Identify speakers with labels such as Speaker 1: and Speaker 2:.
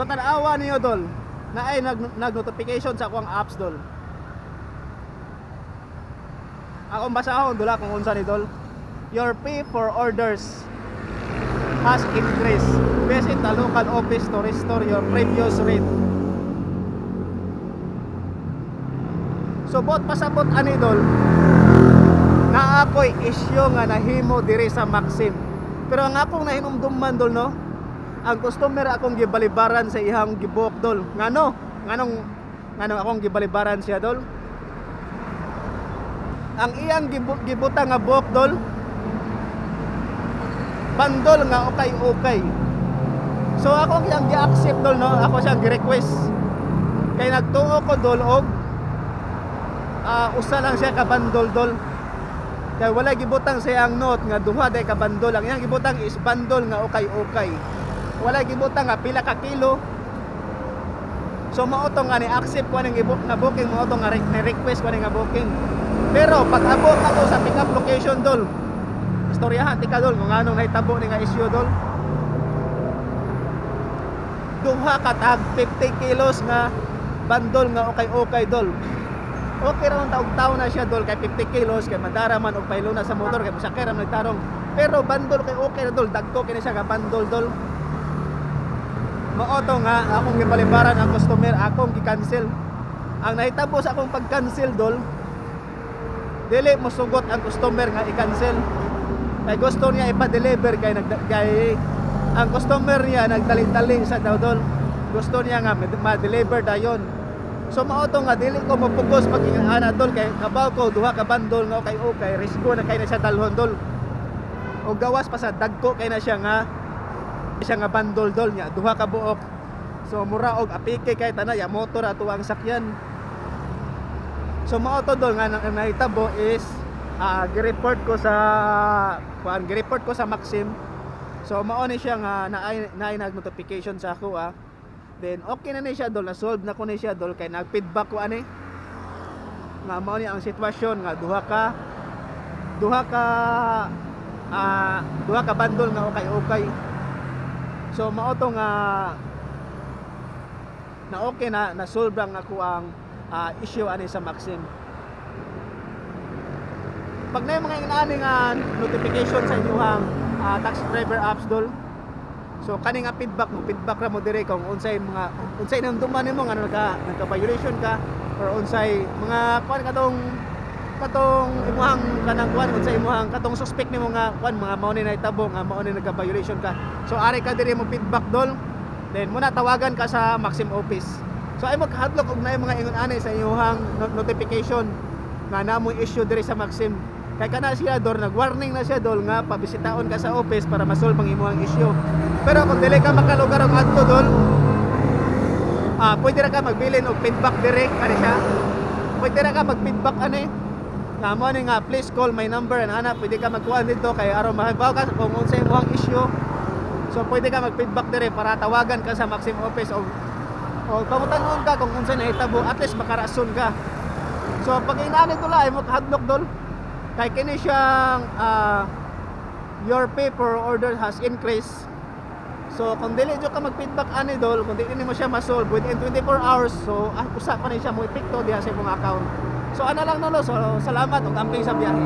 Speaker 1: So tanawa niyo dol na ay nag, nag-notification sa akong apps dol. Akong basahon dula kung unsa ni dol. Your fee for orders has increased. Visit the local office to restore your previous rate. So bot pasabot ani dol na ako'y issue nga nahimo diri sa Maxim. Pero ang akong nahinumduman dol no, ang customer akong gibalibaran sa ihang gibuok dol. Ngano? Nganong nganong akong gibalibaran siya dol? Ang iyang gibu, gibuta nga buok dol bandol nga okay okay. So ako kiyang gi-accept dol no, ako siyang gi-request. Kay nagtuo ko dol og ah, usa lang siya ka bandol dol. Kaya wala gibutang sa iyang note nga duha day ka bandol. Ang iyang gibutang is bandol nga okay okay. Wala gibutang nga pila ka kilo. So mao to nga ni accept ko ning ibuk na booking mao to nga re- ni-request ko ning booking. Pero pag abot ako sa pick up location dol, istoryahan ti ka dol kung anong nahitabo ni nga issue dol. Duha ka tag 50 kilos nga bandol nga okay okay dol. Okay ra man taog taon na siya dol kay 50 kilos kay madara man og paylo na sa motor kay sakay ra nagtarong. Pero bandol kay okay ra dol dagko kini siya ka bandol dol. Mao to nga akong gibalibaran ang customer akong gi-cancel. Ang nahitabo sa akong pag-cancel dol dili mo sugot ang customer nga i-cancel. Kay gusto niya ipa-deliver kay nag kay ang customer niya nagdali-dali sa daw dol. Gusto niya nga ma-deliver dayon. So mao nga dili ko mapugos pag ana dol kay kabaw ko duha ka bandol nga okay okay risko na kay na siya dalhon dol. O gawas pa sa dagko kay na siya nga siya nga bandol dol niya duha ka buok. So mura og apike kay tanay motor ato ang sakyan. So mao to dol nga nang nahitabo is ah gi-report ko sa kuan gi-report ko sa Maxim. So mao ni siya nga naay naay nag-notification sa ako ah. Then okay na ni siya dol na solve na ko ni siya dol kay nag-feedback ko ani. Nga mao ni ang sitwasyon nga duha ka duha ka ah duha ka bandol nga okay okay. So mao to nga na okay na na solve ako ang ah, issue ani sa Maxim. Pag na mga inaani nga notification sa inyong ah, taxi driver apps dol. So kani nga feedback mo, feedback ra mo dire kung unsay mga unsay nang duman nimo nga nagka nagka violation ka or unsay mga kuan katong katong imuhang kanang kuan unsay imuhang katong suspect nimo nga kuan mga mao ni nahitabo nga mao ni nagka violation ka. So ari ka dire mo feedback dol. Then muna tawagan ka sa Maxim office. So ay maghadlok og naay mga ingon ani sa no- notification nga namo issue dire sa Maxim. Kay kana siya dor nag-warning na siya dol nga pabisitaon ka sa office para masolve ang imong issue. Pero kung dili ka makalugar og adto dol, ah pwede ra ka magbilin og feedback dire kani siya. Pwede ra ka mag-feedback ani. Nga mo nga please call my number and ana pwede ka magkuha dito kay aron mahibaw ka kung unsay imong issue. So pwede ka mag-feedback dire para tawagan ka sa Maxim office o o pangutan ka kung unsay nahitabo at least makarason ka. So pag inaani to ay mo kahadlok dol. Kay kini siyang ah, your paper order has increased. So kung dili jud ka mag-feedback ani dol, kung dili mo siya ma-solve within 24 hours, so ah, usa pa ni siya mo epekto diha sa imong account. So ana lang nolo, so salamat ug amping sa biyahe.